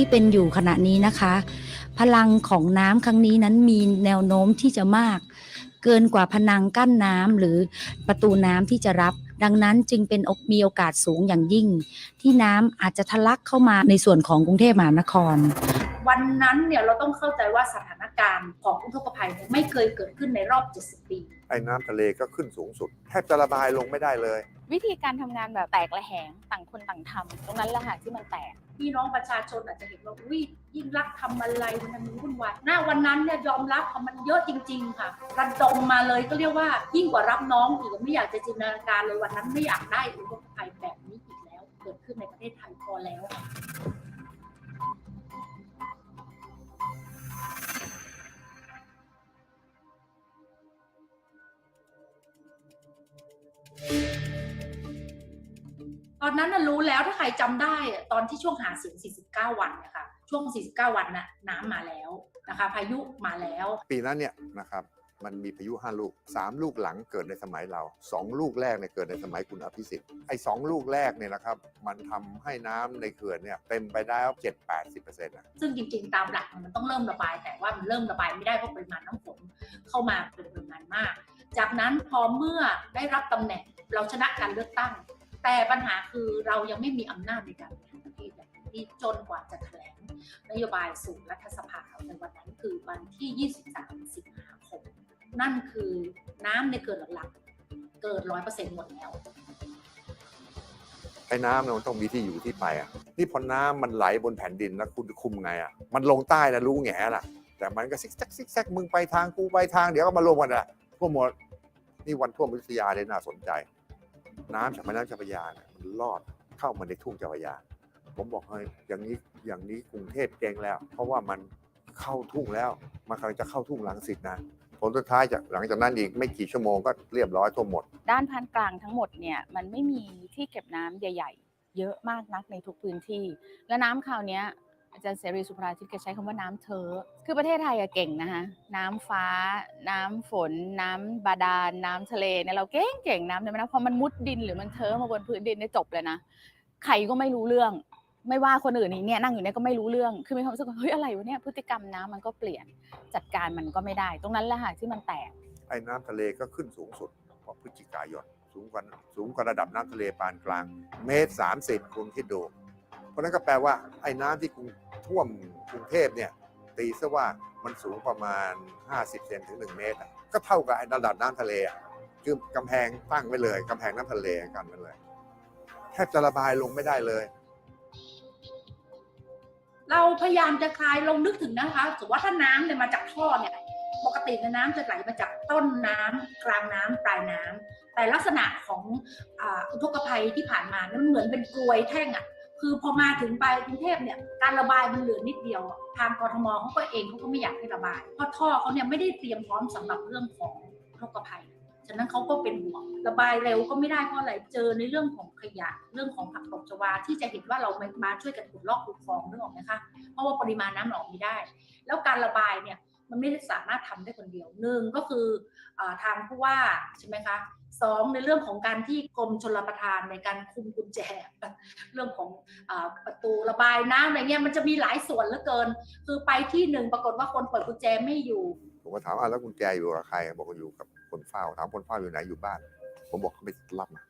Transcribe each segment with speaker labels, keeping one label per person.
Speaker 1: ที่เป็นอยู่ขณะนี้นะคะ พลังของน้ำครั้งนี้นั้นมีแนวโน้มที่จะมาก เกินกว่าพนังกั้นน้ำหรือประตูน้ำที่จะรับ ดังนั้นจึงเป็นอกมีโอกาสสูงอย่างยิ่ง ที่น้ำอาจจะทะลักเข้ามาในส่วนของกรุงเทพมหานคร
Speaker 2: วันนั้นเนี่ยเราต้องเข้าใจว่าสถานการณ์ของอุทกภัยเนี่ยไม่เคยเกิดขึ้นในรอบ 70 ปี
Speaker 3: ไอ้น้ำทะเลก็ขึ้นสูงสุด แทบจะระบายลงไม่ได้เลย
Speaker 4: วิธีการทำงานแบบแตกระแหงต่างคนต่างทำตรงนั้นแหละค่ะที่มันแตก
Speaker 2: พี่น้องประชาชนอาจจะเห็นว่าวิยิ่งรักทำอะไรมันวุ่นวายหน้าวันนั้นเนี่ยยอมรับมันเยอะจริง ๆ ค่ะระดมมาเลยก็เรียกว่ายิ่งกว่ารับน้องอีกไม่อยากจะจินตนาการเลยวันนั้นไม่อยากได้อุทกภัยแบบนี้อีกแล้ว เกิดขึ้นในประเทศไทยพอแล้วค่ะ อนนั้นน่ะรู้แล้วถ้าใครจำได้อะตอนที่ช่วงหาเสียง 49 วันเนะคะช่วง 49 วันน่ะน้ำมาแล้วนะคะพายุมาแล้ว
Speaker 3: ปีนั้นเนี่ยนะครับมันมีพายุ5ลูก3ลูกหลังเกิดในสมัยเรา2ลูกแรกเนี่ยเกิดในสมัยคุณอภิสิทธิ์ไอ้สองลูกแรกเนี่ยนะครับมันทำให้น้ำในเขื่อนเนี่ยเต็มไปได้เจ็ดแปดสิบเปอร์เซ็นต์
Speaker 2: ซึ่งจริงๆตามหลักมันต้องเริ่มระบาย แต่ว่ามันเริ่มระบายไม่ได้เพราะปริมาณน้ำฝนเข้ามาเป็นปริมาณมาก จากนั้นพอเมื่อได้รับตำแหน่งเราชนะการเลือกตั้ง แต่ปัญหาคือเรายังไม่มีอำนาจในการบริหารประเทศอย่างที่จนกว่าจะแถลงนโยบายสู่รัฐสภาในวันนั้นคือวันที่ 23 สิงหาคม นั่นคือน้ำในเกิดหลักๆเกิดร้อยเปอร์เซ็นต์หมดแล้ว
Speaker 3: ไอ้น้ำเนี่ยมันต้องมีที่อยู่ที่ไปอะนี่พอน้ำมันไหลบนแผ่นดินแล้วคุณคุมไงอะมันลงใต้นะรู้แง่ล่ะ แต่มันก็ซิกแซกซิกแซกมึงไปทางกูไปทางเดี๋ยวก็มาลงกันอะทั่วหมดนี่วันท่วมอยุธยาเนี่ยน่าสนใจ น้ำจากแม่น้ำเจ้าพระยาเนี่ยมันลอดเข้ามาในทุ่งเจ้าพระยา ผมบอกเฮ้ยอย่างนี้อย่างนี้กรุงเทพเก่งแล้ว เพราะว่ามันเข้าทุ่งแล้วมันกำลังจะเข้าทุ่งลังสิตนะผลสุดท้ายจากหลังจากนั้นอีกไม่กี่ชั่วโมงก็เรียบร้อยท่วหมด
Speaker 4: ด้านพันกลางทั้งหมดเนี่ยมันไม่มีที่เก็บน้ำใหญ่ ๆ เยอะมากนักในทุกพื้นที่ และน้ำคราวเนี้ย อาจารย์เสรีสุภราทิตแกใช้คำว่าน้ำเทอคือประเทศไทยอะเก่งนะคะน้ำฟ้า น้ำฝน น้ำบาดาลน้ำทะเลเนี่ยเราเก่งเก่งน้ำในแม่น้ำพอมันมุดดินหรือมันเทอมาบนพื้นดินเนี่ยจบเลยนะใครก็ไม่รู้เรื่อง ไม่ว่าคนอื่นนี่เนี่ยนั่งอยู่เนี่ยก็ไม่รู้เรื่องคือมีความรู้สึกว่าเฮ้ยอะไรวะเนี่ยพฤติกรรมน้ำมันก็เปลี่ยนจัดการมันก็ไม่ได้ ตรงนั้นแหละค่ะที่มันแตก
Speaker 3: ไอ้น้ำทะเลก็ขึ้นสูงสุดพราะพฤศจิกายนสูงกว่าสูงกว่าระดับน้ำทะเลปานกลาง เมตรสามสิบคุณคิดดู เพราะนั้นก็แปลว่าไอ้น้ำที่กรุงท่วมกรุงเทพเนี่ยตีซะว่ามันสูงประมาณ 50เซนถึง 1 เมตร ก็เท่ากับระดับน้ำทะเลอะคือกำแพงตั้งไว้เลยกำแพงน้ำทะเลกันไว้เลยแทบจะระบายลงไม่ได้เลย
Speaker 2: เราพยายามจะคลายลงนึกถึงนะคะสมมติว่าถ้าน้ำเนี่ยมาจากท่อเนี่ยปกตินยน้ำจะไหลมาจากต้นน้ำกลางน้ำปลายน้ำแต่ลักษณะของอาอุทกภัยที่ผ่านมานั้นเหมือนเป็นกลวยแท่งอะ่ะ คือพอมาถึงไปกรุงเทพเนี่ยการระบายมันเหลือนิดเดียว ทางกรทมเขาก็เองเขาก็ไม่อยากให้ระบาย เพราะท่อเขาเนี่ยไม่ได้เตรียมพร้อมสำหรับเรื่องของอุทกภัยฉะนั้นเขาก็เป็นห่วงระบายเร็วก็ไม่ได้เพราะอะไรเจอในเรื่องของขยะเรื่องของผักตบชวาที่จะเห็นว่าเราไม่มาช่วยกันขุดลอกขุดคลองนึกออกไหมคะเพราะว่าปริมาณน้ำมันออกไม่ได้ แล้วการระบายเนี่ย มันไม่ได้สามารถทำได้คนเดียวหนึ่งก็คืออทางผู้ว่าใช่ไหมคะสองในเรื่องของการที่กรมชลประทานในการคุมกุญแจ เรื่องของอประตูระบายน้ำอะไรเงี้ยมันจะมีหลายส่วนเหลือเกิน คือไปที่หนึ่งปรากฏว่าคนเปิดกุญแจไม่อยู่
Speaker 3: ผมก็ถามอะแล้วกุญแจอยู่กับใคร บอกว่าอยู่กับคนเฝ้าถามคนเฝ้าอยู่ไหนอยู่บ้าน ผมบอกเขาไปรับมา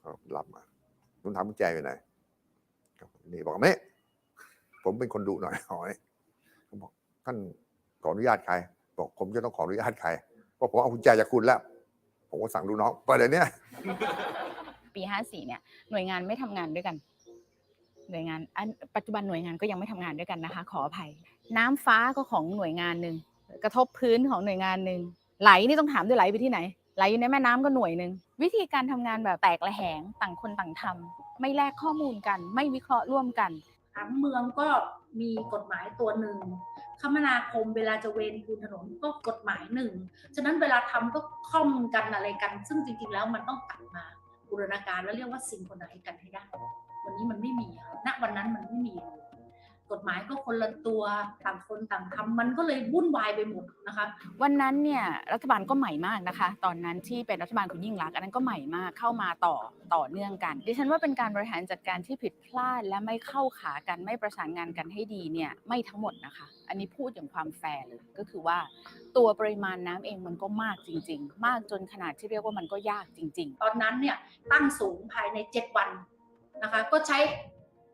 Speaker 3: เขารับมาผมถามกุญแจอยู่ไหนนี่บอกนี่ผมเป็นคนดุหน่อยหอย ท่านขออนุญาตใครบอกผมจะต้องขออนุญาตใครเพราะผมเอากุญแจจากคุณแล้ว ผมก็สั่งลูกน้องเปิดเดี๋ยวนี้
Speaker 4: ปี54เนี่ยหน่วยงานไม่ทำงานด้วยกัน หน่วยงานอันปัจจุบันหน่วยงานก็ยังไม่ทำงานด้วยกันนะคะ ขออภัย น้ำฟ้าก็ของหน่วยงานหนึ่งกระทบพื้นของหน่วยงานหนึ่งไหลนี่ต้องถามด้วยไหลไปที่ไหนไหลอยู่ในแม่น้ำก็หน่วยหนึ่งวิธีการทำงานแบบแตกระแหงต่างคนต่างทำไม่แลกข้อมูลกัน ไม่วิเคราะห์ร่วมกัน
Speaker 2: ผังเมืองก็มีกฎหมายตัวหนึ่ง คมนาคมเวลาจะเวนคูนถนนก็กฎหมายหนึ่ง ฉะนั้นเวลาทำก็ค่อมกันอะไรกัน ซึ่งจริงๆแล้วมันต้องตัดมาบูรณาการแล้วเรียกว่าสิ่งคนไนกันให้ได้ วันนี้มันไม่มีนะณวันนั้นมันไม่มีเลย กฎหมายก็คนละตัวต่างคนต่างทำมันก็เลยวุ่นวายไปหมดนะคะ
Speaker 4: วันนั้นเนี่ยรัฐบาลก็ใหม่มากนะคะ ตอนนั้นที่เป็นรัฐบาลคุณยิ่งรักษณ์อันนั้นก็ใหม่มากเข้ามาต่อต่อเนื่องกัน ดิฉันว่าเป็นการบริหารจัดการที่ผิดพลาดและไม่เข้าขากันไม่ประสานงานกันให้ดีเนี่ยไม่ทั้งหมดนะคะ อันนี้พูดอย่างความแฟร์เลยก็คือว่า ตัวปริมาณน้ำเองมันก็มากจริง ๆ มากจนขนาดที่เรียกว่ามันก็ยากจริง ๆ
Speaker 2: ตอนนั้นเนี่ยตั้งสูงภายใน 7 วันนะคะก็ใช้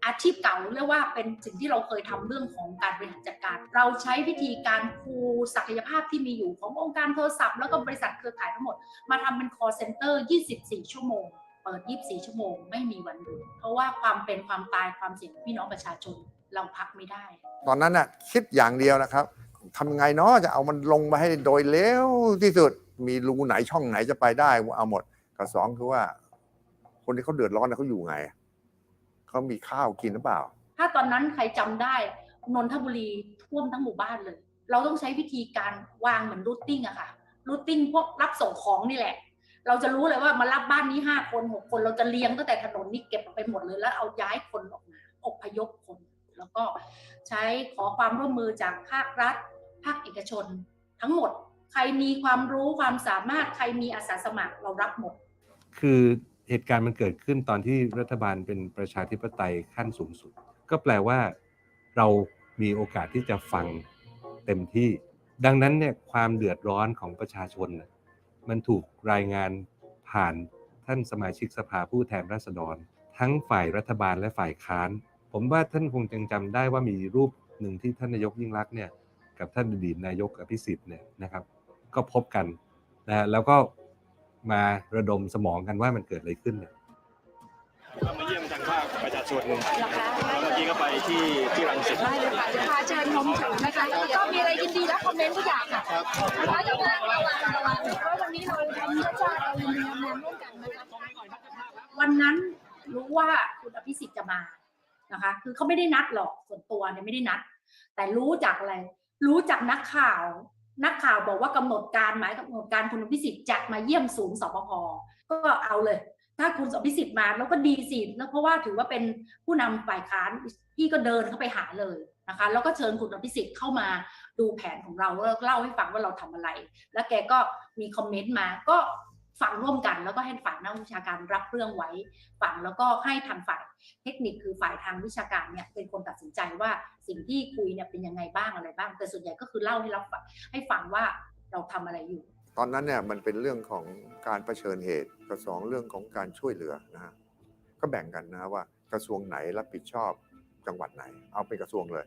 Speaker 2: อาชีพเก่าเรียกว่าเป็นสิ่งที่เราเคยทำเรื่องของการบริหารจัดการ เราใช้วิธีการคูลศักยภาพที่มีอยู่ขององค์การโทรศัพท์ แล้วก็บริษัทเครือข่ายทั้งหมด มาทำเป็น call center 24 ชั่วโมง เปิด 24 ชั่วโมง ไม่มีวันหยุดเพราะว่าความเป็นความตายความเสี่ยงพี่น้องประชาชนเราพักไม่ได้
Speaker 3: ตอนนั้นน่ะคิดอย่างเดียวนะครับทำไงเนาะจะเอามันลงมาให้โดยเร็วที่สุดมีรูไหนช่องไหนจะไปได้เอาหมดกับสองคือว่า คนที่เขาเดือดร้อนเขาอยู่ไง เขามีข้าวกินหรือเปล่า
Speaker 2: ถ้าตอนนั้นใครจำได้นนทบุรีท่วมทั้งหมู่บ้านเลย เราต้องใช้วิธีการวางเหมือนรูทติ้งอะค่ะรูทติ้งพวกรับส่งของนี่แหละ เราจะรู้เลยว่ามารับบ้านนี้ห้าคนหกคนเราจะเลี้ยงตั้งแต่ถนนนี่เก็บไปหมดเลยแล้วเอาย้ายคนออกมาอพยพคน แล้วก็ใช้ขอความร่วมมือจากภาครัฐ ภาคเอกชน ทั้งหมด ใครมีความรู้ความสามารถใครมีอาสาสมัครเรารับหมด
Speaker 5: คือ เหตุการณ์มันเกิดขึ้นตอนที่รัฐบาลเป็นประชาธิปไตยขั้นสูงสุด ก็แปลว่าเรามีโอกาสที่จะฟังเต็มที่ ดังนั้นเนี่ยความเดือดร้อนของประชาชนน่ะมันถูกรายงานผ่านท่านสมาชิกสภาผู้แทนราษฎร ทั้งฝ่ายรัฐบาลและฝ่ายค้าน ผมว่าท่านคงยังจำได้ว่ามีรูปหนึ่งที่ท่านนายกยิ่งรักษณ์เนี่ยกับท่านอดีตนายกอภิสิทธิ์เนี่ยนะครับ ก็พบกันนะแล้วก็ มาระดมสมองกันว่ามันเกิดอะไรขึ้นเนี่ย
Speaker 6: ก็มาเยี่ยมทางภาคประชาชนเมื่อกี้ก็ไปที่ที่รังสิต
Speaker 7: ได้เลยค่ะจะพาเชิญชมถึงนะคะแล้วก็มีอะไรยินดีและคอมเมนต์ทุกอย่างค่ะระวังระวังระวังระวังเพราะวันนี้เราทำเพื่อชาติเรายินดีทำงานร่วมกันนะคะ
Speaker 2: วันนั้นรู้ว่าคุณอภิสิทธิ์จะมานะคะ คือเขาไม่ได้นัดหรอกส่วนตัวเนี่ยไม่ได้นัด แต่รู้จากอะไร รู้จากนักข่าว นักข่าวบอกว่ากำหนดการหมายกำหนดการคุณอภิสิทธิ์จะมาเยี่ยมศูนย์สปภก็เอาเลย ถ้าคุณอภิสิทธิ์มาแล้วก็ดีสิแล้วเพราะว่าถือว่าเป็นผู้นำฝ่ายค้านพี่ก็เดินเข้าไปหาเลยนะคะแล้วก็เชิญคุณอภิสิทธิ์เข้ามาดูแผนของเราแล้วเล่าให้ฟังว่าเราทำอะไร แล้วแกก็มีคอมเมนต์มาก็ ฟังร่วมกันแล้วก็ให้ฝ่ายนักวิชาการรับเรื่องไว้ฟังแล้วก็ให้ทางฝ่ายเทคนิคคือฝ่ายทางวิชาการเนี่ยเป็นคนตัดสินใจว่าสิ่งที่คุยเนี่ยเป็นยังไงบ้างอะไรบ้าง แต่ส่วนใหญ่ก็คือเล่าให้เราฟังให้ฟังว่าเราทำอะไรอยู่
Speaker 3: ตอนนั้นเนี่ยมันเป็นเรื่องของการเผชิญเหตุกับสองเรื่องของการช่วยเหลือนะฮะก็แบ่งกันนะว่ากระทรวงไหนรับผิดชอบจังหวัดไหน เอาเป็นกระทรวงเลย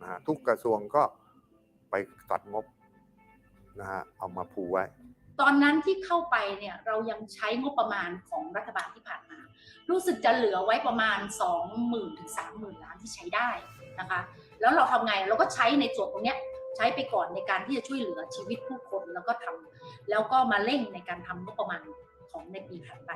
Speaker 3: นะฮะทุกกระทรวงก็ไปตัดงบนะฮะเอามาพูไว้
Speaker 2: ตอนนั้นที่เข้าไปเนี่ยเรายังใช้งบประมาณของรัฐบาลที่ผ่านมา รู้สึกจะเหลือไว้ประมาณ 20,000ถึง30,000 ล้านที่ใช้ได้นะคะ แล้วเราทำไงเราก็ใช้ในส่วนตรงเนี้ยใช้ไปก่อนในการที่จะช่วยเหลือชีวิตผู้คนแล้วก็ทำแล้วก็มาเร่งในการทำงบประมาณของในปีถัดไป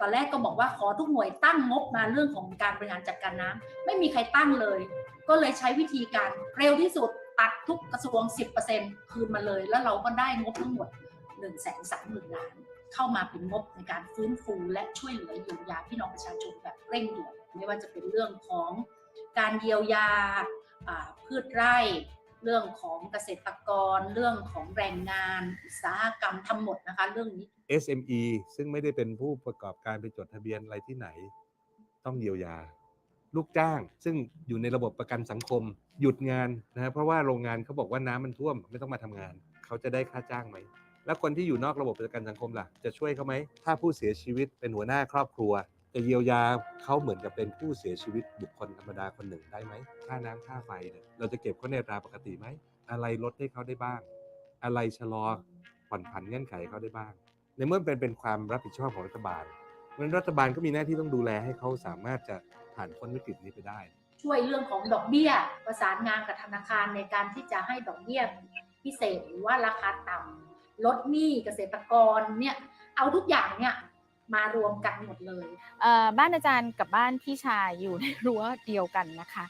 Speaker 2: ตอนแรกก็บอกว่าขอทุกหน่วยตั้งงบมาเรื่องของการบริหารจัดการน้ำไม่มีใครตั้งเลย ก็เลยใช้วิธีการเร็วที่สุดตัดทุกกระทรวง 10%คืนมาเลย แล้วเราก็ได้งบทั้งหมด 1 3 0 0 0 0ล้าน เข้ามาเป็นงบในการฟื้นฟูและช่วยเหลือเยียวยาพี่น้องประชาชนแบบเร่งด่วนไม่ว่าจะเป็นเรื่องของการเยียวยาพืชไร่ เรื่องของเกษตรกร เรื่องของแรงงานอุตสาหกรรมทั้งหมดนะคะเรื่องนี้
Speaker 5: SME ซึ่งไม่ได้เป็นผู้ประกอบการไปจดทะเบียนอะไรที่ไหน ต้องเยียวยา ลูกจ้าง ซึ่งอยู่ในระบบประกันสังคม หยุดงานนะฮะเพราะว่าโรงงานเขาบอกว่าน้ำมันท่วมไม่ต้องมาทำงาน เขาจะได้ค่าจ้างไหม แล้วคนที่อยู่นอกระบบประกันสังคมล่ะ จะช่วยเขาไหม ถ้าผู้เสียชีวิตเป็นหัวหน้าครอบครัว จะเยียวยาเขาเหมือนกับเป็นผู้เสียชีวิตบุคคลธรรมดาคนหนึ่งได้ไหม ค่าน้ำค่าไฟเนี่ยเราจะเก็บเขาในอัตราปกติไหม อะไรลดให้เขาได้บ้าง อะไรชะลอผ่อนผันเงื่อนไขเขาได้บ้าง ในเมื่อเป็นเป็นความรับผิดชอบของรัฐบาลเพราะรัฐบาลก็มีหน้าที่ต้องดูแลให้เขาสามารถจะผ่านพ้นวิกฤตนี้ไปได้
Speaker 2: ช่วยเรื่องของดอกเบี้ย ประสานงานกับธนาคารในการที่จะให้ดอกเบี้ยพิเศษหรือว่าราคาต่ำ ลดหนี้เกษตรกรเนี่ยเอาทุกอย่างเนี่ยมารวมกันหมดเลย
Speaker 4: เบ้านอาจารย์กับบ้านพี่ชายอยู่ในรั้วเดียวกันนะคะ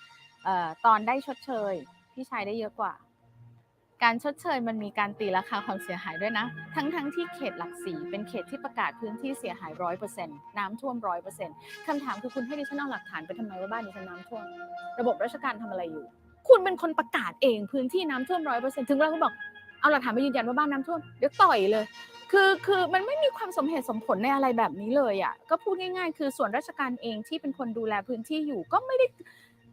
Speaker 4: ออตอนได้ชดเชยพี่ชายได้เยอะกว่า การชดเชยมันมีการตีราคาความเสียหายด้วยนะ ทั้งทั้งที่เขตหลักสี่เป็นเขตที่ประกาศพื้นที่เสียหายร้อยเปอร์เซ็นต์น้ำท่วมร้อยเปอร์เซ็นต์คำถามคือคุณให้ดิฉันเอาหลักฐานไปทำไมว่าบ้านดิฉันน้ำท่วม ระบบราชการทำอะไรอยู่ คุณเป็นคนประกาศเองพื้นที่น้ำท่วมร้อยเปอร์เซ็นต์ถึงเวลาคุณบอก เอาหลักฐานไปยืนยันว่าบ้านน้ำท่วมเดี๋ยวต่อยเลย คือคือมันไม่มีความสมเหตุสมผลในอะไรแบบนี้เลยอะก็พูดง่าย ๆ คือส่วนราชการเองที่เป็นคนดูแลพื้นที่อยู่ ก็ไม่ได้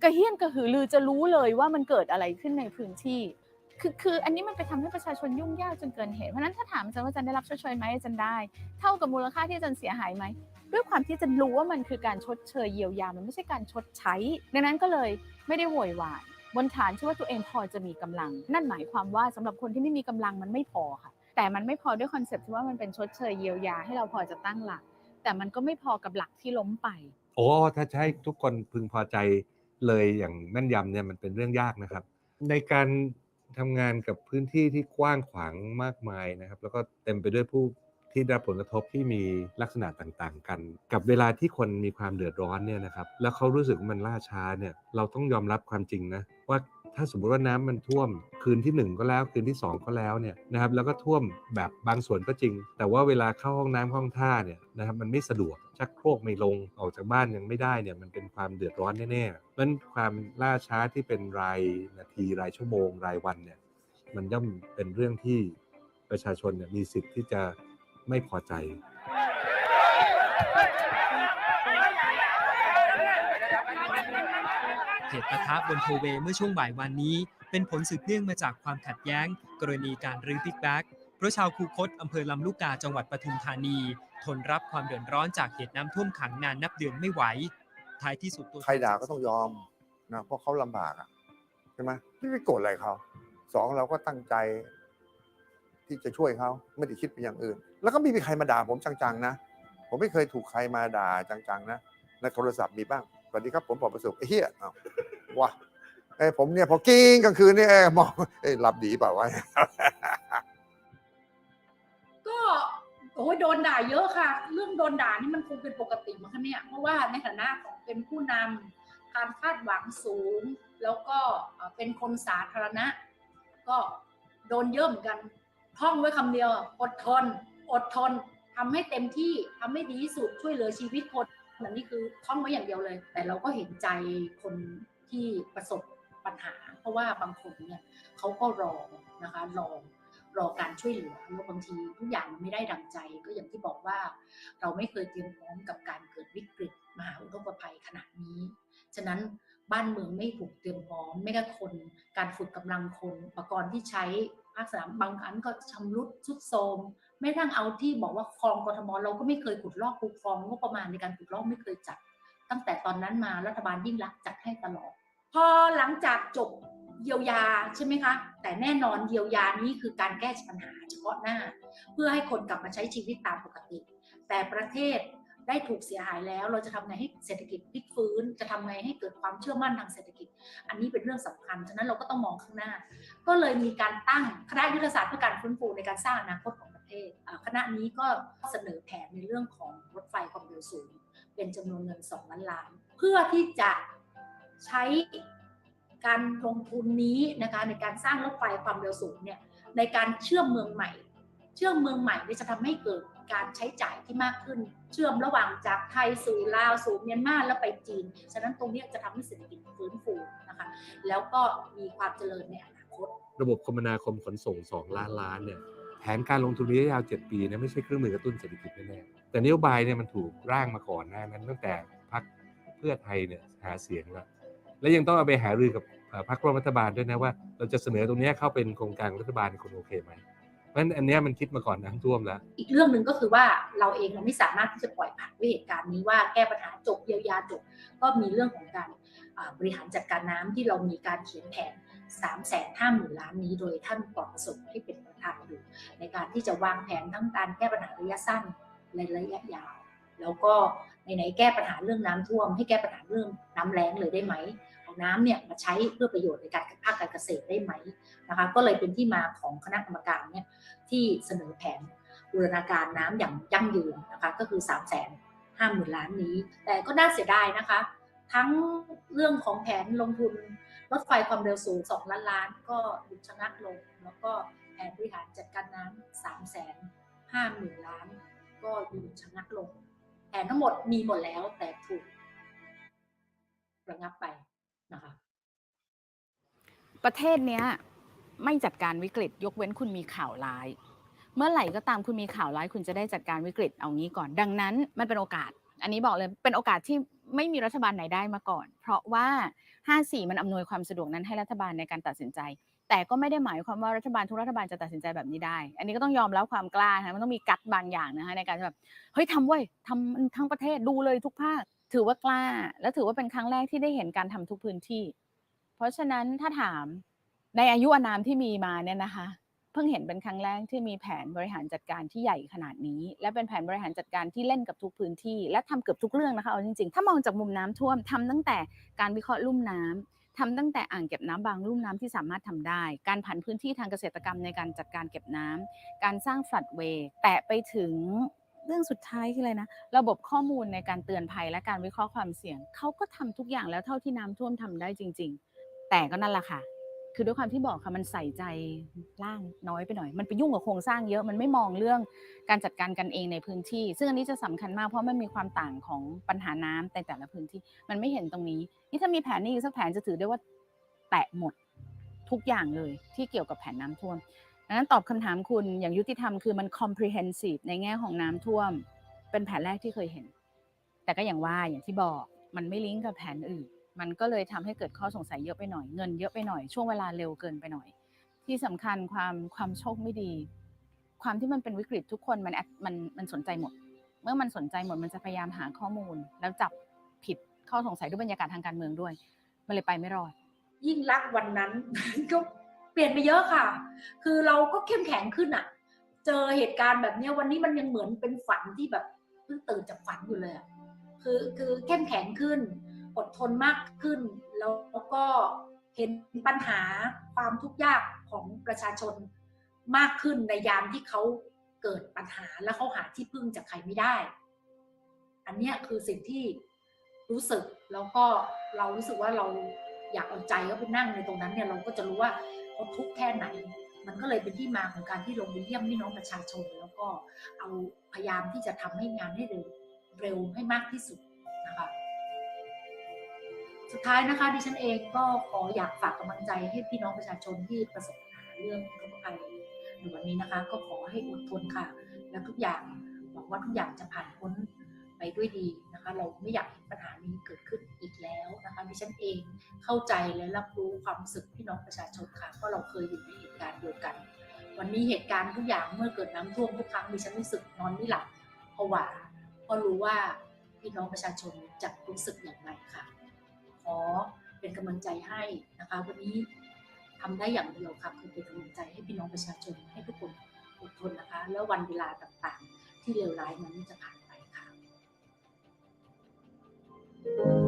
Speaker 4: กระเฮี้ยนกระหือรือจะรู้เลยว่ามันเกิดอะไรขึ้นในพื้นที่ คือคืออันนี้มันไปทำให้ประชาชนยุ่งยากจนเกินเหตุเพราะนั้นถ้าถามอาจันว่าอาจันได้รับชดเชยไหมอาจันได้ เท่ากับมูลค่าที่อาจันเสียหายไหมด้วยความที่อาจันรู้ว่ามันคือการชดเชยเยียวยา มันไม่ใช่การชดใช้ ดังนั้นก็เลยไม่ได้โวยวาย บนฐานที่อว่าตัวเองพอจะมีกำลัง นั่นหมายความว่าสำหรับคนที่ไม่มีกำลังมันไม่พอค่ะ แต่มันไม่พอด้วยคอนเซ็ปต์ที่ว่ามันเป็นชดเชยเยียวยาให้เราพอจะตั้งหลัก แต่มันก็ไม่พอกับหลักที่ล้มไป
Speaker 5: โอ้ถ้าให้ทุกคนพึงพอใจเลยอย่างแม่นยำเนี่ยมันเป็นเรื่องยากนะครับ ในการทำงานกับพื้นที่ที่กว้างขวางมากมายนะครับ แล้วก็เต็มไปด้วยผู้ ที่ได้รับผลกระทบที่มีลักษณะต่างๆ กัน กับเวลาที่คนมีความเดือดร้อนเนี่ยนะครับแล้วเขารู้สึกมันล่าช้าเนี่ยเราต้องยอมรับความจริงนะว่าถ้าสมมติว่าน้ำมันท่วม คืนที่หนึ่งก็แล้ว คืนที่สองก็แล้วเนี่ยนะครับแล้วก็ท่วมแบบบางส่วนก็จริง แต่ว่าเวลาเข้าห้องน้ำห้องท่าเนี่ยนะครับมันไม่สะดวกชักโครกไม่ลงออกจากบ้านยังไม่ได้เนี่ยมันเป็นความเดือดร้อนแน่ๆเพราะฉะนั้นความล่าช้าที่เป็นรายนาทีรายชั่วโมงรายวันเนี่ยมันย่อมเป็นเรื่องที่ประชาชนเนี่ยมีสิทธิ์ที่จะ ไม่พอใจ
Speaker 8: เหตุปะทะบนโทเวย์เมื่อช่วงบ่ายวันนี้ เป็นผลสืบเนื่องมาจากความขัดแย้ง กรณีการรื้อบิ๊กแบ็กเพราะชาวคูคตอำเภอลำลูกกาจังหวัดปทุมธานี ทนรับความเดือดร้อนจากเหตุน้ำท่วมขังนานนับเดือนไม่ไหว ท้ายที่สุดตัว
Speaker 3: ใครด่าก็ต้องยอมนะเพราะเขาลำบากอะใช่ไหมไม่ไปโกรธอะไรเขาสองเราก็ตั้งใจ ที่จะช่วยเขาไม่ได้คิดไปอย่างอื่น แล้วก็ไม่มีใครมาด่าผมจังๆนะ ผมไม่เคยถูกใครมาด่าจังๆนะในโทรศัพท์มีบ้างสวัสดีครับผมปอประสบเหี้ยอ้าวว้าไอ้ผมเนี่ยพอกิ้งกลางคืนเนี่ยเอ้มองเอ้หลับดีเปล่าวะ
Speaker 2: ก็โอ้ยโดนด่าเยอะค่ะ เรื่องโดนด่านี่มันคงเป็นปกติมั้งคะเนี่ยเพราะว่าในฐานะของเป็นผู้นำการคาดหวังสูง แล้วก็เอ่อเป็นคนสาธารณะ ก็โดนเยอะเหมือนกันท่องไว้คำเดียวอดทน อดทนทำให้เต็มที่ทำให้ดีที่สุดช่วยเหลือชีวิตคนอันนี้คือท่องไว้อย่างเดียวเลย แต่เราก็เห็นใจคนที่ประสบปัญหา เพราะว่าบางคนเนี่ยเขาก็รอนะคะรอรอการช่วยเหลือแล้วบางทีทุกอย่างมันไม่ได้ดังใจ ก็อย่างที่บอกว่าเราไม่เคยเตรียมพร้อมกับการเกิดวิกฤตมหาอุทกภัยขนาดนี้ ฉะนั้นบ้านเมืองไม่ถูกเตรียมพร้อม ไม่ได้คน การฝึกกำลังคน อุปกรณ์ที่ใช้ภาคสนามบางอันก็ชำรุดทรุดโทรม ไม่ทั้งเอาที่บอกว่าคลองกทมเราก็ไม่เคยขุดลอกคูคลองงบประมาณในการขุดลอกไม่เคยจัด ตั้งแต่ตอนนั้นมารัฐบาลยิ่งรักจัดให้ตลอด พอหลังจากจบเยียวยาใช่ไหมคะ แต่แน่นอนเยียวยานี้คือการแก้ปัญหาเฉพาะหน้า เพื่อให้คนกลับมาใช้ชีวิตตามปกติ แต่ประเทศได้ถูกเสียหายแล้ว เราจะทำไงให้เศรษฐกิจพลิกฟื้น จะทำไงให้เกิดความเชื่อมั่นทางเศรษฐกิจ อันนี้เป็นเรื่องสำคัญ ฉะนั้นเราก็ต้องมองข้างหน้า ก็เลยมีการตั้งคณะยุทธศาสตร์เพื่อการฟื้นฟูในการสร้างอนาคตของ เทศคณะนี้ก็เสนอแผนในเรื่องของรถไฟความเร็วสูง เป็นจำนวนเงิน 2 ล้านล้าน เพื่อที่จะใช้การลงทุนนี้นะคะในการสร้างรถไฟความเร็วสูงเนี่ยในการเชื่อมเมืองใหม่ เชื่อมเมืองใหม่จะทำให้เกิดการใช้จ่ายที่มากขึ้น เชื่อมระหว่างจากไทยสู่ลาวสู่เมียนมาแล้วไปจีน ฉะนั้นตรงนี้จะทำให้เศรษฐกิจฟื้นฟูนะคะ แล้วก็มีความเจริญในอนาคต
Speaker 5: ระบบคมนาคมขนส่ง 2 ล้านล้านเนี่ย นการลงทุนระยะยาว 7 ปีเนี่ยไม่ใช่เครื่องมือกระตุ้นเศรษฐกิจแน่ๆแต่นโยบายเนี่ยมันถูกร่างมาก่อนหน้านั้นตั้งแต่พรรคเพื่อไทยเนี่ยหาเสียงแล้ว และยังต้องเอาไปหารือกับพรรคร่วมรัฐบาลด้วยนะว่า เราจะเสนอตรงนี้เข้าเป็นโครงการรัฐบาลคนโอเคไหมเพราะฉะนั้นอันนี้มันคิดมาก่อนน้ำท่วมแล้ว
Speaker 2: อีกเรื่องหนึ่งก็คือว่าเราเองเราไม่สามารถที่จะปล่อยผ่านด้วยเหตุการณ์นี้ว่าแก้ปัญหาจบเยียวยาจบก็มีเรื่องของการบริหารจัดการน้ำที่เรามีการเขียนแผน 3 5 0 0 0 0 ล้านนี้ โดยท่านปลอดประสบที่เป็นประธานอยู่ ในการที่จะวางแผนทั้งการแก้ปัญหาระยะสั้นและระยะยาว แล้วก็ไหนๆแก้ปัญหาเรื่องน้ำท่วม ให้แก้ปัญหาเรื่องน้ำแล้งเลยได้ไหมเอาน้ำเนี่ยมาใช้เพื่อประโยชน์ในการภาคการเกษตรได้ไหมนะคะก็เลยเป็นที่มาของคณะกรรมการเนี่ยที่เสนอแผนบูรณาการน้ำอย่างยั่งยืนนะคะก็คือ 3 5 0 0 0 0 ล้านนี้ แต่ก็น่าเสียดายนะคะ ทั้งเรื่องของแผนลงทุน รถไฟความเร็วสูง 2 ล้านล้าน ก็หยุดชะงักลง แล้วก็แผนบริหารจัดการน้ำ3 5 0 0 0 0ล้าน ก็หยุดชะงักลงแผนทั้งหมดมีหมดแล้วแต่ถูกระงับไปนะคะ
Speaker 4: ประเทศเนี้ยไม่จัดการวิกฤตยกเว้นคุณมีข่าวร้าย เมื่อไหร่ก็ตามคุณมีข่าวร้าย คุณจะได้จัดการวิกฤตเอางี้ก่อน ดังนั้นมันเป็นโอกาส อันนี้บอกเลยเป็นโอกาสที่ ไม่มีรัฐบาลไหนได้มาก่อน เพราะว่า 54 มันอำนวยความสะดวกนั้นให้รัฐบาลในการตัดสินใจ แต่ก็ไม่ได้หมายความว่ารัฐบาลทุกรัฐบาลจะตัดสินใจแบบนี้ได้ อันนี้ก็ต้องยอมรับความกล้านะมันต้องมีกัดบางอย่างนะคะในการแบบเฮ้ยทำเว้ยทำทั้งประเทศดูเลยทุกภาค ถือว่ากล้า และถือว่าเป็นครั้งแรกที่ได้เห็นการทำทุกพื้นที่ เพราะฉะนั้นถ้าถามในอายุอานามที่มีมาเนี่ยนะคะ พิ่งเห็นเป็นครั้งแรกที่มีแผนบริหารจัดการที่ใหญ่ขนาดนี้ และเป็นแผนบริหารจัดการที่เล่นกับทุกพื้นที่ และทำเกือบทุกเรื่องนะคะเอาจริงๆ ถ้ามองจากมุมน้ำท่วมทำตั้งแต่การวิเคราะห์ลุ่มน้ำทำตั้งแต่อ่างเก็บน้ำบางลุ่มน้ำที่สามารถทำได้ การผันพื้นที่ทางเกษตรกรรมในการจัดการเก็บน้ำการสร้างฟลัดเวย์แตะไปถึงเรื่องสุดท้ายคืออะไรนะ ระบบข้อมูลในการเตือนภัยและการวิเคราะห์ความเสี่ยงเขาก็ทำทุกอย่างแล้วเท่าที่น้ำท่วมทำได้จริง ๆ แต่ก็นั่นแหละค่ะ คือด้วยความที่บอกค่ะมันใส่ใจล่างน้อยไปหน่อย มันไปยุ่งกับโครงสร้างเยอะมันไม่มองเรื่องการจัดการกันเองในพื้นที่ ซึ่งอันนี้จะสำคัญมากเพราะมันมีความต่างของปัญหาน้ำในแต่ละพื้นที่ มันไม่เห็นตรงนี้ นี่ถ้ามีแผนนี้สักแผนจะถือได้ว่าแตะหมดทุกอย่างเลยที่เกี่ยวกับแผนน้ำท่วมดังนั้นตอบคำถามคุณอย่างยุติธรรมคือมัน comprehensive ในแง่ของน้ำท่วม เป็นแผนแรกที่เคยเห็น แต่ก็อย่างว่าอย่างที่บอกมันไม่ลิงก์กับแผนอื่น มันก็เลยทำให้เกิดข้อสงสัยเยอะไปหน่อยเงินเยอะไปหน่อยช่วงเวลาเร็วเกินไปหน่อย ที่สำคัญความความโชคไม่ดี ความที่มันเป็นวิกฤตทุกคนมันมันมันสนใจหมด เมื่อมันสนใจหมดมันจะพยายามหาข้อมูล แล้วจับผิดข้อสงสัยด้วยบรรยากาศทางการเมืองด้วย มันเลยไปไม่รอด
Speaker 2: ยิ่งรักวันนั้นก็เปลี่ยนไปเยอะค่ะ คือเราก็เข้มแข็งขึ้นอะเจอเหตุการณ์แบบเนี้ยวันนี้มันยังเหมือนเป็นฝันที่แบบเพิ่งตื่นจากฝันอยู่เลยอะคือคือเข้มแข็งขึ้น อดทนมากขึ้น แล้วก็เห็นปัญหาความทุกข์ยากของประชาชนมากขึ้นในยามที่เขาเกิดปัญหาแล้วเขาหาที่พึ่งจากใครไม่ได้ อันนี้คือสิ่งที่รู้สึกแล้วก็เรารู้สึกว่าเราอยากเอาใจเขาไปนั่งในตรงนั้นเนี่ยเราก็จะรู้ว่าเขาทุกข์แค่ไหน มันก็เลยเป็นที่มาของการที่ลงไปเยี่ยมพี่น้องประชาชน แล้วก็เอาพยายามที่จะทำให้งานให้เร็วเร็วให้มากที่สุด สุดท้ายนะคะดิฉันเองก็ขออยากฝากกำลังใจให้พี่น้องประชาชนที่ประสบปัญหาเรื่องอุทกภัยในวันนี้นะคะ ก็ขอให้อดทนค่ะ แล้วทุกอย่างหวังว่าทุกอย่างจะผ่านพ้นไปด้วยดีนะคะ เราไม่อยากเห็นปัญหานี้เกิดขึ้นอีกแล้วนะคะดิฉันเองเข้าใจและรับรู้ความรู้สึกพี่น้องประชาชนค่ะเพราะเราเคยอยู่ในเหตุการณ์เดียวกัน วันนี้เหตุการณ์ทุกอย่างเมื่อเกิดน้ำท่วมทุกครั้งดิฉันรู้สึกนอนไม่หลับผวาเพราะรู้ว่าพี่น้องประชาชนจะรู้สึกอย่างไรค่ะ อเป็นกำลังใจให้นะคะ วันนี้ทำได้อย่างเดียวค่ะคือเป็นกำลังใจให้พี่น้องประชาชนให้ทุกคนอดทนนะคะ แล้ววันเวลาต่างๆ ที่เลวร้ายนั้นจะผ่านไปค่ะ